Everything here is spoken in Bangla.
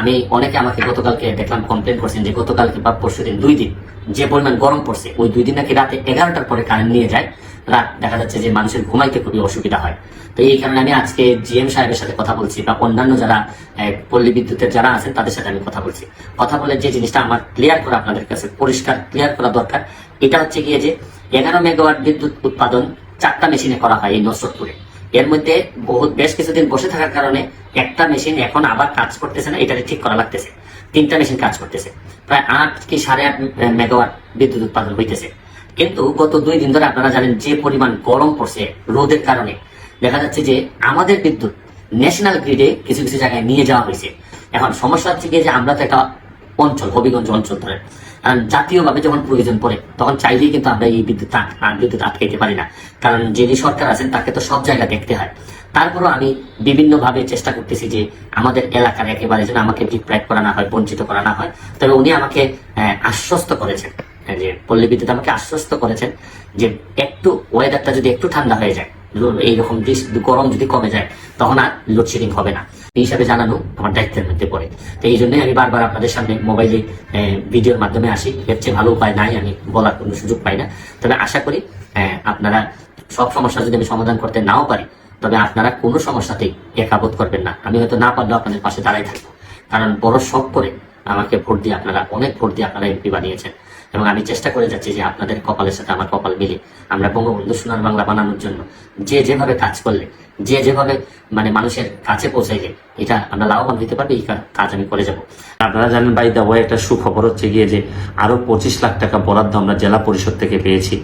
আমি অনেকে আমাকে গতকালকে দেখলাম কমপ্লেন করছেন যে গতকালকে বা পরশু দিন দুই দিন যে পরিমাণ গরম পড়ছে, ওই দুই দিন নাকি রাতে এগারোটার পরে কারেন্ট নিয়ে যায়। রাত দেখা যাচ্ছে যে মানুষের ঘুমাইতে খুবই অসুবিধা হয়। তো এই কারণে আমি আজকে জিএম সাহেবের সাথে কথা বলছি বা অন্যান্য যারা পল্লী বিদ্যুতের যারা আছেন তাদের সাথে আমি কথা বলছি। কথা বলে যে জিনিসটা আমার ক্লিয়ার করা আপনাদের কাছে পরিষ্কার ক্লিয়ার করা দরকার, এটা হচ্ছে গিয়ে যে এগারো মেগাওয়াট বিদ্যুৎ উৎপাদন চারটা মেশিনে করা হয় এই নসরতপুরে। এর মধ্যে বহুত বেশ কিছুদিন বসে থাকার কারণে একটা মেশিন এখন আবার কাজ করতেছে না, এটাকে ঠিক করা লাগতেছে। তিনটা মেশিন কাজ করতেছে। প্রায় আট কি সাড়ে আট মেগাওয়াট বিদ্যুৎ উৎপাদন হইতেছে। কিন্তু গত দুই দিন ধরে আপনারা জানেন যে পরিমাণ গরম পড়ছে রোদের কারণে। দেখা যাচ্ছে যে আমাদের বিদ্যুৎ ন্যাশনাল গ্রিডে কিছু কিছু জায়গায় নিয়ে যাওয়া হয়েছে। এখন সমস্যা হচ্ছে যে আমরা তো একটা অঞ্চল, হবিগঞ্জ অঞ্চল ধরে জাতীয়ভাবে যখন প্রয়োজন পড়ে, তখন চাইলেই কিন্তু আমরা এই বিদ্যুৎ বিদ্যুৎ আটকাইতে পারি না। কারণ যিনি সরকার আছেন, তাকে তো সব জায়গা দেখতে হয়। তারপরও আমি বিভিন্ন ভাবে চেষ্টা করতেছি যে আমাদের এলাকার একেবারে যেন আমাকে ডিপ্রাইভ করা না হয়, বঞ্চিত করা না হয়। তবে উনি আমাকে আশ্বস্ত করেছেন। যে পল্লী বিদ্যুৎ আমাকে আশ্বস্ত করেছেন যে একটু ওয়েদারটা যদি একটু ঠান্ডা হয়ে যায় এইরকম গরম যদি কমে যায়, তখন আর লোডশেডিং হবে না। এই হিসাবে জানানো আমার দায়িত্বের মধ্যে পড়ে। তো এই জন্যই আমি বারবার আপনাদের সামনে মোবাইলে ভিডিওর মাধ্যমে আসি। এর চেয়ে ভালো উপায় নাই, আমি বলার কোনো সুযোগ পাই না। তবে আশা করি আপনারা সব সমস্যা যদি আমি সমাধান করতে নাও পারি, তবে আপনারা কোনো সমস্যাতেই একাবোধ করবেন না। আমি হয়তো না পারলেও আপনাদের পাশে দাঁড়াই থাকব। কারণ বড় শখ করে আমাকে ভোট দিয়ে আপনারা, অনেক ভোট দিয়ে আপনারা এমপি বানিয়েছেন। এবং আমি চেষ্টা করে যাচ্ছি যে আপনাদের কপালের সাথে আমার কপাল মিলে আমরা বঙ্গবন্ধু সোনার বাংলা বানানোর জন্য যে যেভাবে কাজ করলে, যে যেভাবে মানে মানুষের কাছে পৌঁছাইলে, এটা আমরা লাভবান হতে পারবে, এই কাজ আমি করে যাব। আপনারা জানেন ভাই দা একটা সুখবর হচ্ছে গিয়ে যে আরও পঁচিশ লাখ টাকা বরাদ্দ আমরা জেলা পরিষদ থেকে পেয়েছি।